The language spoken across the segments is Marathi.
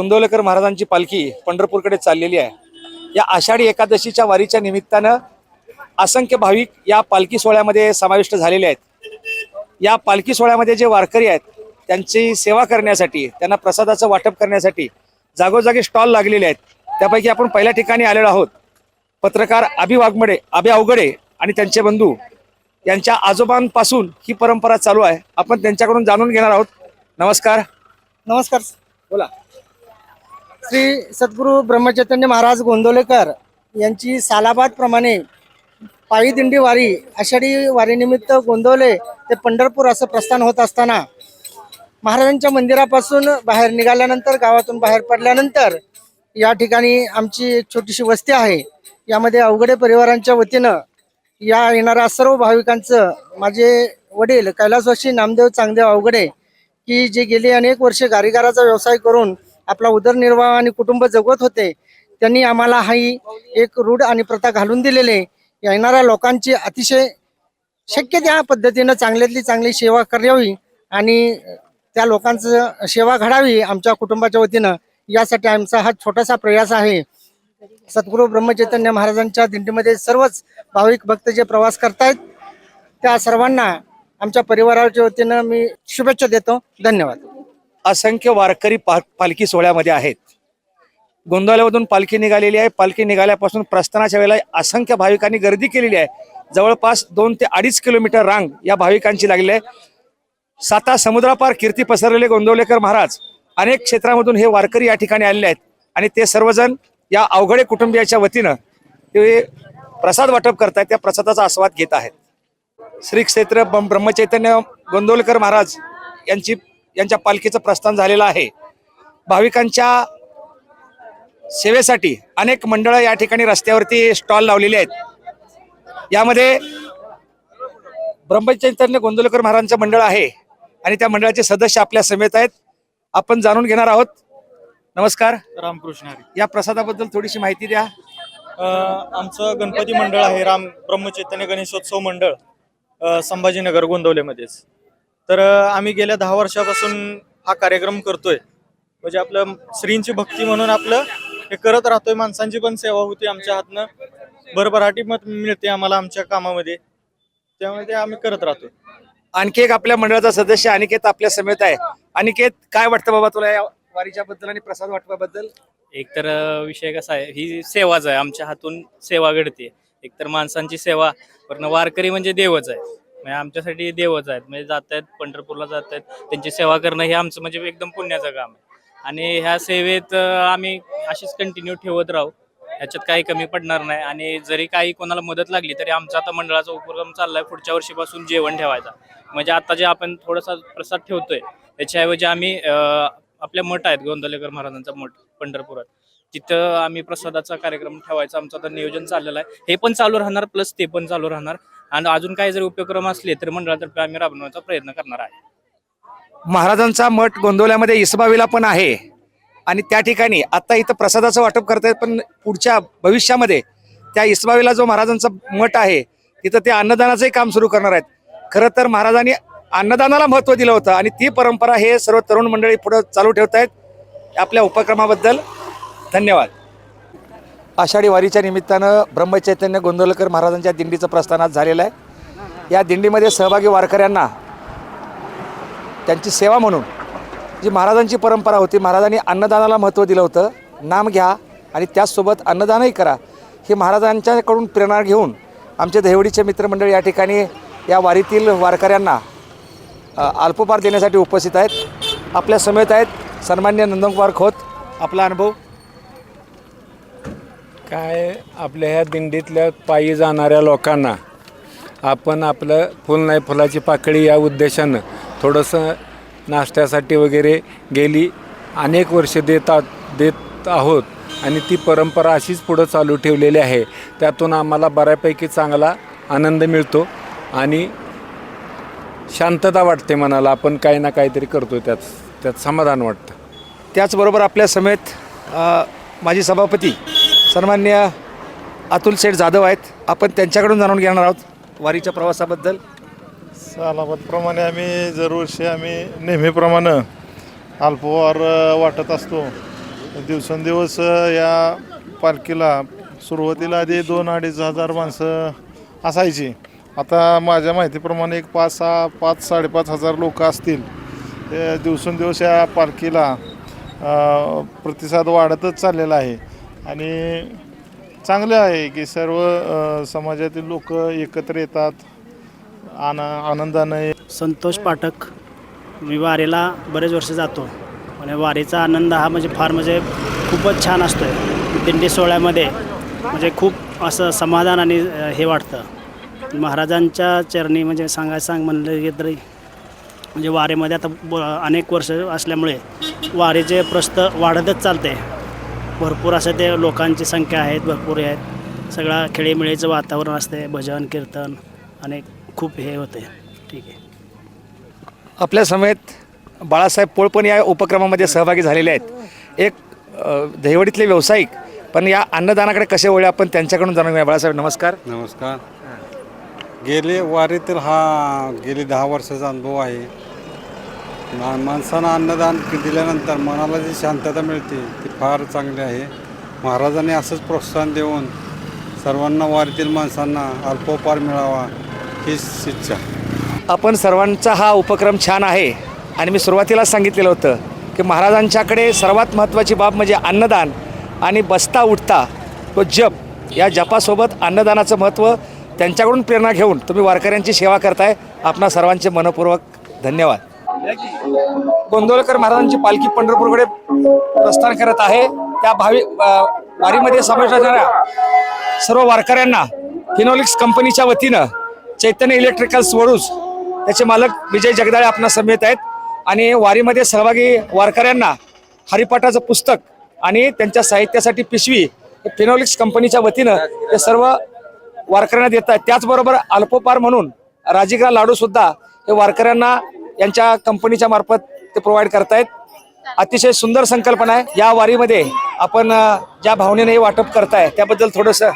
गोंदवलेकर महाराजांची पालखी पंढरपूरकडे चाललेली आहे. या आषाढी एकादशीच्या वारीच्या निमित्तानं असंख्य भाविक या पालखी सोहळ्यामध्ये समाविष्ट झालेले आहेत. या पालखी सोहळ्यामध्ये जे वारकरी आहेत त्यांची सेवा करण्यासाठी त्यांना प्रसादाचं वाटप करण्यासाठी जागोजागी स्टॉल लागलेले आहेत. त्यापैकी आपण पहिल्या ठिकाणी आलेलो आहोत. पत्रकार अभि वाघमडे अभि अवघडे आणि त्यांचे बंधू. यांच्या आजोबांपासून ही परंपरा चालू आहे. आपण त्यांच्याकडून जाणून घेणार आहोत. नमस्कार. नमस्कार. बोला. श्री सद्गुरू ब्रह्मचैतन्य महाराज गोंदवलेकर यांची सालाबाद प्रमाणे पायी दिंडी वारी आषाढी वारीनिमित्त गोंदवले ते पंढरपूर असं प्रस्थान होत असताना महाराजांच्या मंदिरापासून बाहेर निघाल्यानंतर गावातून बाहेर पडल्यानंतर या ठिकाणी आमची एक छोटीशी वस्ती आहे. यामध्ये अवघडे परिवारांच्या वतीनं या येणाऱ्या सर्व भाविकांचं माझे वडील कैलासवाशी नामदेव चांगदेव अवघडे की जे गेली अनेक वर्षे गारीगाराचा व्यवसाय करून आपला उदरनिर्वाह आणि कुटुंब जगवत होते. त्यांनी आम्हाला हाही एक रूढ आणि प्रथा घालून दिलेले येणाऱ्या लोकांची अतिशय शक्य त्या पद्धतीनं चांगल्यातली चांगली सेवा करावी आणि त्या लोकांचं सेवा घडावी आमच्या कुटुंबाच्या वतीनं. यासाठी आमचा हा छोटासा प्रयास आहे. सद्गुरू ब्रह्मचैतन्य महाराजांच्या दिंडीमध्ये सर्वच भाविक भक्त जे प्रवास करतायत त्या सर्वांना आमच्या परिवाराच्या वतीनं मी शुभेच्छा देतो. धन्यवाद. असंख्य वारकरी पा पालखी सोहळ्यामध्ये आहेत. गोंदवल्यामधून पालखी निघालेली आहे. पालखी निघाल्यापासून प्रस्थानाच्या वेळेला असंख्य भाविकांनी गर्दी केलेली आहे. जवळपास दोन ते अडीच किलोमीटर रांग या भाविकांची लागली आहे. साता समुद्रापार कीर्ती पसरलेले गोंदवलेकर महाराज अनेक क्षेत्रामधून हे वारकरी या ठिकाणी आलेले आहेत. आणि ते सर्वजण या अवघडे कुटुंबियाच्या वतीनं ते प्रसाद वाटप करतायत. त्या प्रसादाचा आस्वाद घेत आहेत. श्री क्षेत्र ब्रह्मचैतन्य गोंदवलेकर महाराज यांची यांच्या पालखीचं प्रस्थान झालेलं आहे. भाविकांच्या सेवेसाठी अनेक मंडळं या ठिकाणी रस्त्यावरती स्टॉल लावलेले आहेत. यामध्ये ब्रह्मचैतन्य गोंदवलेकर महाराजांचं मंडळ आहे आणि त्या मंडळाचे सदस्य आपल्या समेत आहेत. आपण जाणून घेणार आहोत. नमस्कार. रामकृष्ण हरी. या प्रसादाबद्दल थोडीशी माहिती द्या. आमचं गणपती मंडळ आहे राम ब्रह्मचैतन्य गणेशोत्सव मंडळ संभाजीनगर गोंदवलेमध्येच. तर आम्ही गेल्या दहा वर्षापासून हा कार्यक्रम करतोय. म्हणजे आपलं श्रींची भक्ती म्हणून आपलं हे करत राहतोय. माणसांची पण सेवा होती आमच्या हातनं. भरभराटी मत मिळते आम्हाला आमच्या कामामध्ये. त्यामुळे ते आम्ही करत राहतोय. आणखी एक आपल्या मंडळाचा सदस्य अनिकेत आपल्या समेत आहे. अनिकेत काय वाटतं बाबा तुला या वारीच्या बद्दल आणि प्रसाद वाटपाबद्दल? एकतर विषय कसा आहे ही सेवाच आहे. आमच्या हातून सेवा घडते एकतर माणसांची सेवा वरनं वारकरी म्हणजे देवच आहे. म्हणजे आमच्यासाठी देवच आहेत. म्हणजे जात आहेत पंढरपूरला जात आहेत त्यांची सेवा करणं हे आमचं म्हणजे एकदम पुण्याचं काम आहे. आणि ह्या सेवेत आम्ही अशीच कंटिन्यू ठेवत राहू. ह्याच्यात काही कमी पडणार नाही. आणि जरी काही कोणाला मदत लागली तरी आमचा आता मंडळाचा उपक्रम चाललाय पुढच्या वर्षीपासून जेवण ठेवायचा. म्हणजे आता जे आपण थोडासा प्रसाद ठेवतोय त्याच्याऐवजी आम्ही आपल्या मठ आहेत गोंदलेकर महाराजांचा मठ पंढरपुरात. तिथं आम्ही प्रसादाचा कार्यक्रम ठेवायचा. आमचं आता नियोजन चाललेलं आहे. हे पण चालू राहणार प्लस ते पण चालू राहणार. आणि अजून काही जर उपक्रम असले तर मंडळातर्फे आम्ही राबवण्याचा प्रयत्न करणार आहे. महाराजांचा मठ गोंदवल्यामध्ये इसबावीला पण आहे. आणि त्या ठिकाणी आता इथं प्रसादाचं वाटप करतायत पण पुढच्या भविष्यामध्ये त्या इसबावीला जो महाराजांचा मठ आहे तिथं ते अन्नदानाचंही काम सुरू करणार आहेत. खरं तर महाराजांनी अन्नदानाला महत्त्व दिलं होतं आणि ती परंपरा हे सर्व तरुण मंडळी पुढं चालू ठेवत आहेत आपल्या उपक्रमाबद्दल धन्यवाद. आषाढी वारीच्या निमित्तानं ब्रह्मचैतन्य गोंदवलकर महाराजांच्या दिंडीचं प्रस्थानात झालेलं आहे. या दिंडीमध्ये सहभागी वारकऱ्यांना त्यांची सेवा म्हणून जी महाराजांची परंपरा होती महाराजांनी अन्नदानाला महत्त्व दिलं होतं नाम घ्या आणि त्याचसोबत अन्नदानही करा हे महाराजांच्याकडून प्रेरणा घेऊन आमचे दहिवडीचे मित्रमंडळ या ठिकाणी या वारीतील वारकऱ्यांना अल्पपार अल्पोपार देण्यासाठी उपस्थित आहेत. आपल्या समेत आहेत सन्मान्य नंदनकुमार खोत आपला अनुभव. काय आपल्या ह्या दिंडीतल्या पायी जाणाऱ्या लोकांना आपण आपलं फुल नाही फुलाची पाकळी या उद्देशानं थोडंसं नाश्त्यासाठी वगैरे गेली अनेक वर्ष देतात देत आहोत आणि ती परंपरा अशीच पुढं चालू ठेवलेली आहे. त्यातून आम्हाला बऱ्यापैकी चांगला आनंद मिळतो आणि शांतता वाटते मनाला. आपण काही ना काहीतरी करतो त्यात त्यात समाधान वाटतं. त्याचबरोबर आपल्या समेत अ, माजी सभापती सन्मान्य अतुल शेठ जाधव आहेत. आपण त्यांच्याकडून जाणून घेणार आहोत वारीच्या प्रवासाबद्दल. सालाबादप्रमाणे आम्ही दरवर्षी आम्ही नेहमीप्रमाणे अल्पवार वाटत असतो. दिवसेंदिवस या पालखीला सुरुवातीला आधी दोन अडीच हजार माणसं असायची. आता माझ्या माहितीप्रमाणे एक पाच सहा पाच साडेपाच हजार लोक असतील. दिवसेंदिवस या पालखीला प्रतिसाद वाढतच चाललेला आहे. आणि चांगलं आहे की सर्व समाजातील लोक एकत्र येतात. आन आनंदाने. संतोष पाठक मी वारीला बरेच वर्ष जातो. आणि वारीचा आनंद हा म्हणजे फार म्हणजे खूपच छान असतो आहे दिंडी सोहळ्यामध्ये म्हणजे खूप असं समाधान आणि हे वाटतं. महाराजांच्या चरणी म्हणजे सांगायचं सांग म्हणलं की तरी म्हणजे वारीमध्ये आता ब अनेक वर्ष असल्यामुळे वारीचे प्रस्त वाढतच चालते. भरपूर असं ते लोकांची संख्या आहेत भरपूर आहेत. सगळा खेळीमेळीचं वातावरण असते भजन कीर्तन आणि खूप हे होते. ठीक आहे. आपल्या समेत बाळासाहेब पोळ पण या उपक्रमामध्ये सहभागी झालेले आहेत. एक दहिवडीतले व्यावसायिक पण या अन्नदानाकडे कसे वळले आपण त्यांच्याकडून जाणून घेऊया बाळासाहेब नमस्कार. नमस्कार. गेले वारीतील हा गेली दहा वर्षाचा अनुभव आहे. मा माणसांना अन्नदान दिल्यानंतर मनाला जी शांतता मिळते ती फार चांगली आहे. महाराजांनी असंच प्रोत्साहन देऊन सर्वांना वारीतील माणसांना अल्पोपार मिळावा हीच इच्छा आपण सर्वांचा हा उपक्रम छान आहे. आणि मी सुरुवातीला सांगितलेलं होतं की महाराजांच्याकडे सर्वात महत्त्वाची बाब म्हणजे अन्नदान आणि बसता उठता तो जप या जपासोबत अन्नदानाचं महत्त्व त्यांच्याकडून प्रेरणा घेऊन तुम्ही वारकऱ्यांची सेवा करताय. आपणा सर्वांचे मनपूर्वक धन्यवाद. गोंदवलकर महाराजांची पालखी पंढरपूरकडे प्रस्थान करत आहे. त्या भावी वारीमध्ये समावेश असणाऱ्या सर्व वारकऱ्यांना फिनोलिक्स कंपनीच्या वतीनं चैतन्य इलेक्ट्रिकल्स वडूज त्याचे मालक विजय जगदाळे आपणास समेत आहेत. आणि वारीमध्ये सहभागी वारकऱ्यांना हरिपाठाचं पुस्तक आणि त्यांच्या साहित्यासाठी पिशवी फिनोलिक्स कंपनीच्या वतीनं ते सर्व वारकऱ्यांना देत आहेत. त्याचबरोबर अल्पोपार म्हणून राजीगरा लाडू सुद्धा हे वारकऱ्यांना यांच्या कंपनीच्या मार्फत ते प्रोव्हाइड करतायत. अतिशय सुंदर संकल्पना आहे. या वारीमध्ये आपण ज्या भावनेने हे वाटप करताय त्याबद्दल थोडंसं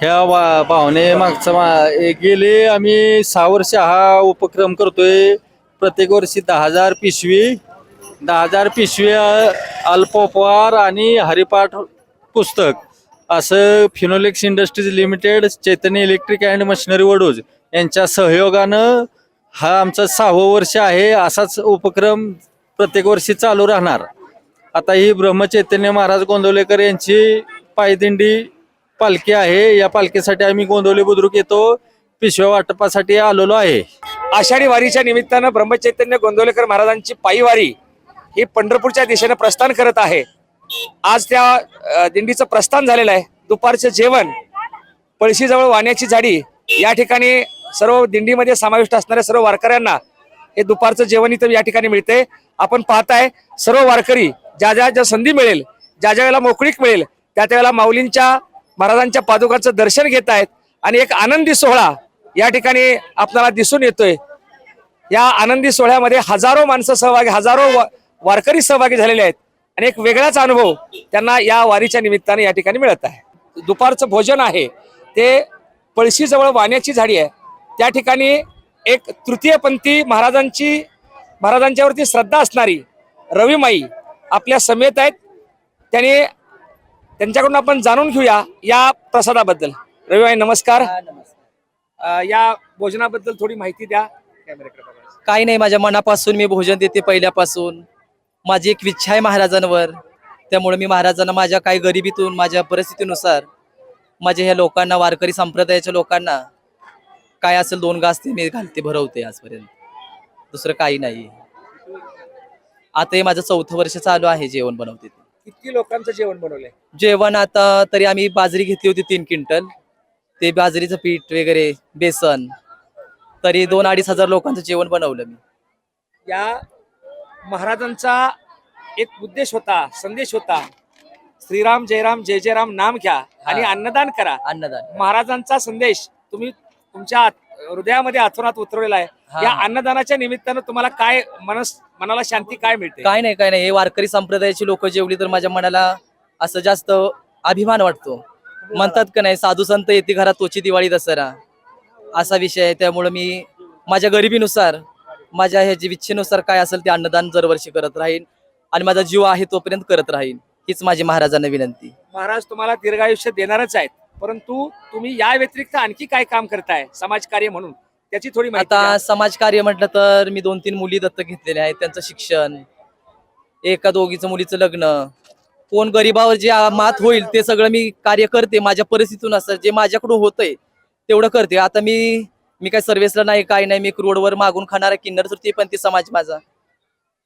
ह्या वा भावने मागचं मा ए- गेले आम्ही सहा वर्ष हा उपक्रम करतोय. प्रत्येक वर्षी दहा हजार पिशवी दहा हजार पिशवी अ, अल्पोपहार आणि हरिपाठ पुस्तक. असं Finolex industries limited Chaitanya electric and machinery Vaduj यांच्या सहयोगानं हा आमचा सहावं वर्ष आहे असाच उपक्रम प्रत्येक वर्षी चालू राहणार. आता ही ब्रह्मचैतन्य महाराज गोंदवलेकर यांची पायदिंडी पालखी आहे. या पालखीसाठी आम्ही गोंदवले बुद्रुक येतो. पिशव्या वाटपासाठी आलेलो आहे. आषाढी वारीच्या निमित्तानं ब्रह्मचैतन्य गोंदवलेकर महाराजांची पायीवारी ही पंढरपूरच्या दिशेने प्रस्थान करत आहे. आज त्या दिंडीचं प्रस्थान झालेलं आहे. दुपारचं जेवण पळशीजवळ वाण्याची झाडी या ठिकाणी सर्व दिंडीमध्ये समाविष्ट असणाऱ्या सर्व वारकऱ्यांना हे दुपारचं जेवण इथं या ठिकाणी मिळते आपण पाहताय सर्व वारकरी ज्या ज्या ज्या संधी मिळेल ज्या ज्या वेळेला मोकळीक मिळेल त्या त्या वेळेला माऊलींच्या महाराजांच्या पादुकांचं दर्शन घेत आहेत आणि एक आनंदी सोहळा या ठिकाणी आपल्याला दिसून येतोय. या आनंदी सोहळ्यामध्ये हजारो माणसं सहभागी हजारो वारकरी सहभागी झालेले आहेत आणि एक वेगळाच अनुभव त्यांना या वारीच्या निमित्ताने या ठिकाणी मिळत आहे. दुपारचं भोजन आहे ते पळशीजवळ वाण्याची झाडी आहे. त्या ठिकाणी एक तृतीयपंथी महाराजांची महाराजांच्यावरती श्रद्धा असणारी रविमाई आपल्या समेत आहेत. त्याने त्यांच्याकडून आपण जाणून घेऊया या प्रसादाबद्दल. रविमाई नमस्कार. अ, या भोजनाबद्दल थोडी माहिती द्या. कॅमेऱ्याकडे बघा. काही नाही माझ्या मनापासून मी भोजन देते पहिल्यापासून. माझी एक इच्छा आहे महाराजांवर. त्यामुळे मी महाराजांना माझ्या काही गरिबीतून माझ्या परिस्थितीनुसार माझ्या ह्या लोकांना वारकरी संप्रदायाच्या लोकांना काय असेल दोन घास ते मी घालते भरवते आजपर्यंत. दुसरं काही नाही. आता हे माझं चौथं वर्ष चालू आहे जेवण बनवते ते. किती लोकांचं जेवण बनवलंय? जेवण आता तरी आम्ही बाजरी घेतली होती तीन क्विंटल. ते बाजरीचं पीठ वगैरे बेसन तरी दोन अडीच हजार लोकांचं जेवण बनवलं मी. या महाराजांचा एक उद्देश होता संदेश होता श्रीराम जयराम जय जयराम नाम घ्या आणि हा. अन्नदान करा. अन्नदान. महाराजांचा संदेश तुम्ही तुमच्या हृदयामध्ये आथोनात उतरवलेला आहे. या अन्नदानाच्या निमित्तानं तुम्हाला काय मनस मनाला शांती काय मिळते? काय नाही काय नाही. हे वारकरी संप्रदायाची लोक जेवली तर माझ्या मनाला असं जास्त अभिमान वाटतो. म्हणतात का नाही साधू संत येते घरात तोची दिवाळी दसरा. असा विषय आहे. त्यामुळे मी माझ्या गरिबीनुसार माझ्या ह्याची इच्छेनुसार काय असेल ते अन्नदान दरवर्षी करत राहीन आणि माझा जीव आहे तोपर्यंत करत राहीन. हीच माझी महाराजांना विनंती. महाराज तुम्हाला दीर्घायुष्य देणारच आहेत. परंतु तुम्ही या व्यतिरिक्त आणखी काय काम करताय? समाजकार्य म्हणून. त्याची थोडी माहिती आता. समाजकार्य म्हटलं तर मी दोन तीन मुली दत्तक घेतलेल्या आहेत. त्यांचं शिक्षण एका दोघीचं मुलीचं लग्न कोण गरीबावर जे मात होईल ते सगळं मी कार्य करते. माझ्या परिस्थितीतून असं जे माझ्याकडून होतंय तेवढं करते. आता मी मी काय सर्व्हिसला नाही काय नाही मी रोडवर मागून खाणारा किन्नर तर ते पण ते समाज माझा.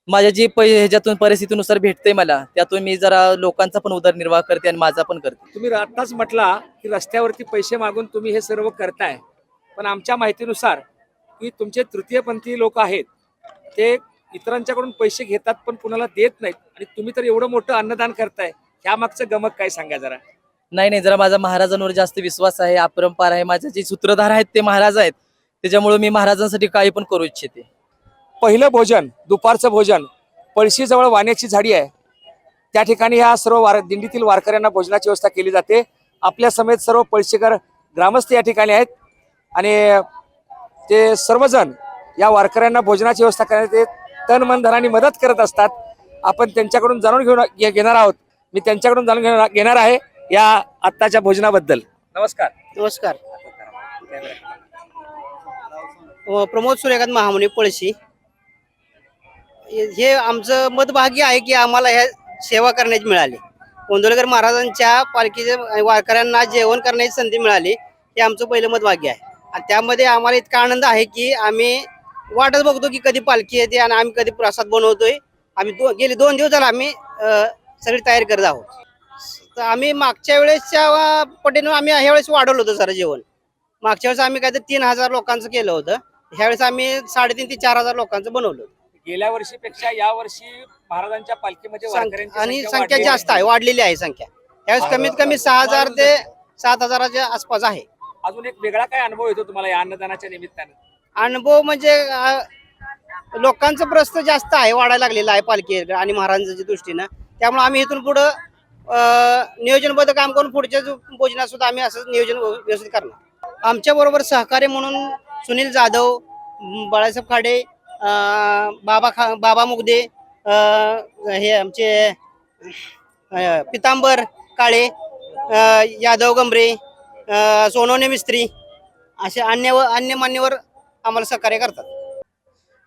माझ्या जे पै ह्याच्यातून परिस्थितीनुसार भेटते मला त्यातून मी जरा लोकांचा पण उदरनिर्वाह करते आणि माझा पण करते. तुम्ही आताच म्हटला की रस्त्यावरती पैसे मागून तुम्ही हे सर्व करताय. पण आमच्या माहितीनुसार की तुमचे तृतीयपंथी लोक आहेत ते इतरांच्याकडून पैसे घेतात पण कुणाला देत नाहीत. आणि तुम्ही तर एवढं मोठं अन्नदान करताय ह्या मागचं गमक काय सांगा जरा? नाही नाही जरा माझा महाराजांवर जास्त विश्वास आहे अपरंपार आहे माझे जे सूत्रधार आहेत ते महाराज आहेत त्याच्यामुळे मी महाराजांसाठी काही पण करू इच्छिते. पहिलं भोजन दुपारचं भोजन पळशीजवळ वाण्याची झाडी आहे. त्या ठिकाणी ह्या सर्व वार दिंडीतील वारकऱ्यांना भोजनाची व्यवस्था केली जाते. आपल्या समेत सर्व पळशीकर ग्रामस्थ या ठिकाणी आहेत. आणि ते सर्वजण या वारकऱ्यांना भोजनाची व्यवस्था करण्यात ते तन मन धनाने मदत करत असतात. आपण त्यांच्याकडून जाणून घेऊन घेणार आहोत. मी त्यांच्याकडून जाणून घेणार घेणार आहे या आत्ताच्या भोजनाबद्दल. नमस्कार. नमस्कार. प्रमोद सूर्यकांत महामुनी पळशी. हे- आमचं मतभागी आहे की आम्हाला ह्या सेवा करण्याची मिळाली. कोंदोलकर महाराजांच्या पालखीच्या वारकऱ्यांना जेवण करण्याची संधी मिळाली हे आमचं पहिलं मतभागी आहे. आणि त्यामध्ये आम्हाला इतका आनंद आहे की आम्ही वाटच बघतो की कधी पालखी येते आणि आम्ही कधी प्रसाद बनवतोय. आम्ही दो गेले दोन दिवस झाला आम्ही सगळी तयारी करत आहोत. तर आम्ही मागच्या वेळेसच्या पटीनं आम्ही ह्या वेळेस वाढवलं होतं सर जेवण. मागच्या वेळेस आम्ही काहीतरी तीन हजार लोकांचं केलं होतं. ह्यावेळेस आम्ही साडेतीन ते चार हजार लोकांचं बनवलं होतं. गेल्या वर्षीपेक्षा या वर्षी महाराजांच्या पालखीमध्ये वारकऱ्यांची आणि संख्या वाढली जास्त आहे. वाढलेली आहे संख्या. यावेळेस कमीत कमी सहा हजार ते सात हजाराच्या आसपास आहे. अजून एक वेगळा काय अनुभव येतो तुम्हाला या अन्नदानाच्या निमित्तानं? अनुभव म्हणजे अं, लोकांचं प्रस्त जास्त आहे वाढायला लागलेलं आहे पालखी आणि महाराजांच्या दृष्टीनं. त्यामुळे आम्ही इथून पुढं अं, नियोजनबद्ध काम करून पुढच्या जो- भोजनात सुद्धा आम्ही असं नियोजन व्यवस्थित करणार. आमच्या बरोबर सहकार्य म्हणून सुनील जाधव म, बाळासाहेब खाडे बाबा खा बाबा मुगदे हे आमचे पितांबर काळे यादव गंभरे सोनवणे मिस्त्री असे अन्य अन्य मान्यवर आम्हाला सहकार्य करतात.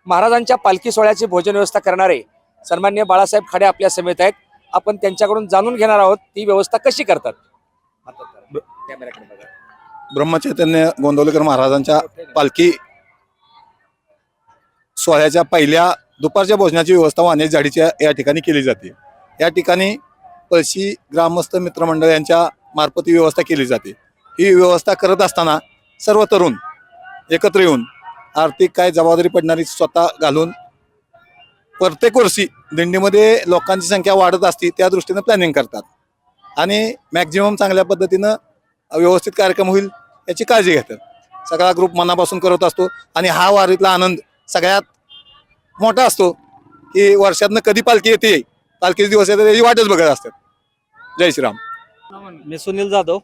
महाराजांच्या पालखी सोहळ्याची भोजन व्यवस्था करणारे सन्मान्य बाळासाहेब खाडे आपल्या समेत आहेत. आपण त्यांच्याकडून जाणून घेणार आहोत ती व्यवस्था कशी करतात. कॅमेराकडे बघा. ब्रह्मचैतन्य गोंदवलेकर महाराजांच्या पालखी सोहळ्याच्या पहिल्या दुपारच्या भोजनाची व्यवस्था वानेश झाडीच्या या ठिकाणी केली जाते. या ठिकाणी पळशी ग्रामस्थ मित्रमंडळ यांच्या मार्फत ही व्यवस्था केली जाते. ही व्यवस्था करत असताना सर्व तरुण एकत्र येऊन आर्थिक काय जबाबदारी पडणारी स्वतः घालून प्रत्येक वर्षी दिंडीमध्ये लोकांची संख्या वाढत असते त्या दृष्टीनं प्लॅनिंग करतात. आणि मॅक्झिमम चांगल्या पद्धतीनं व्यवस्थित कार्यक्रम होईल याची काळजी घेतात. सगळा ग्रुप मनापासून करत असतो आणि हा वारीतला आनंद सगळ्यात मोठा असतो की वर्षातनं कधी पालखी येते पालखीचे दिवस येते त्याची वाटच बघत असतात. जय श्रीराम. मी सुनील जाधव.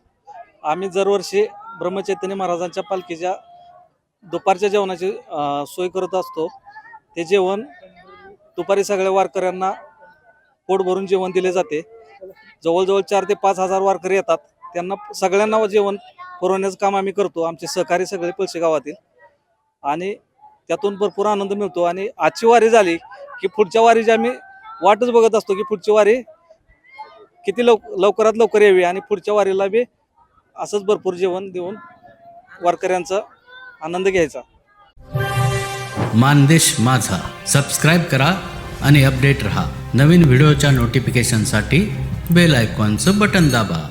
आम्ही दरवर्षी ब्रह्मचैतन्य महाराजांच्या पालखीच्या दुपारच्या जेवणाची सोय करत असतो. ते जेवण दुपारी सगळ्या वारकऱ्यांना पोट भरून जेवण दिले जाते. जवळजवळ चार ते पाच हजार वारकरी येतात. त्यांना सगळ्यांना जेवण पुरवण्याचं काम आम्ही करतो. आमचे सहकारी सगळे पळशी गावातील. आणि त्यातून भरपूर आनंद मिळतो. आणि आजची वारी झाली की पुढच्या वारीची आम्ही वाटच बघत असतो की पुढची वारी किती लव लवकरात लवकर यावी आणि पुढच्या वारीला बी असंच भरपूर जेवण देऊन वारकऱ्यांचा आनंद घ्यायचा. मानदेश माझा. सबस्क्राईब करा आणि अपडेट रहा. नवीन व्हिडिओच्या नोटिफिकेशनसाठी बेल आयकॉनचं बटन दाबा.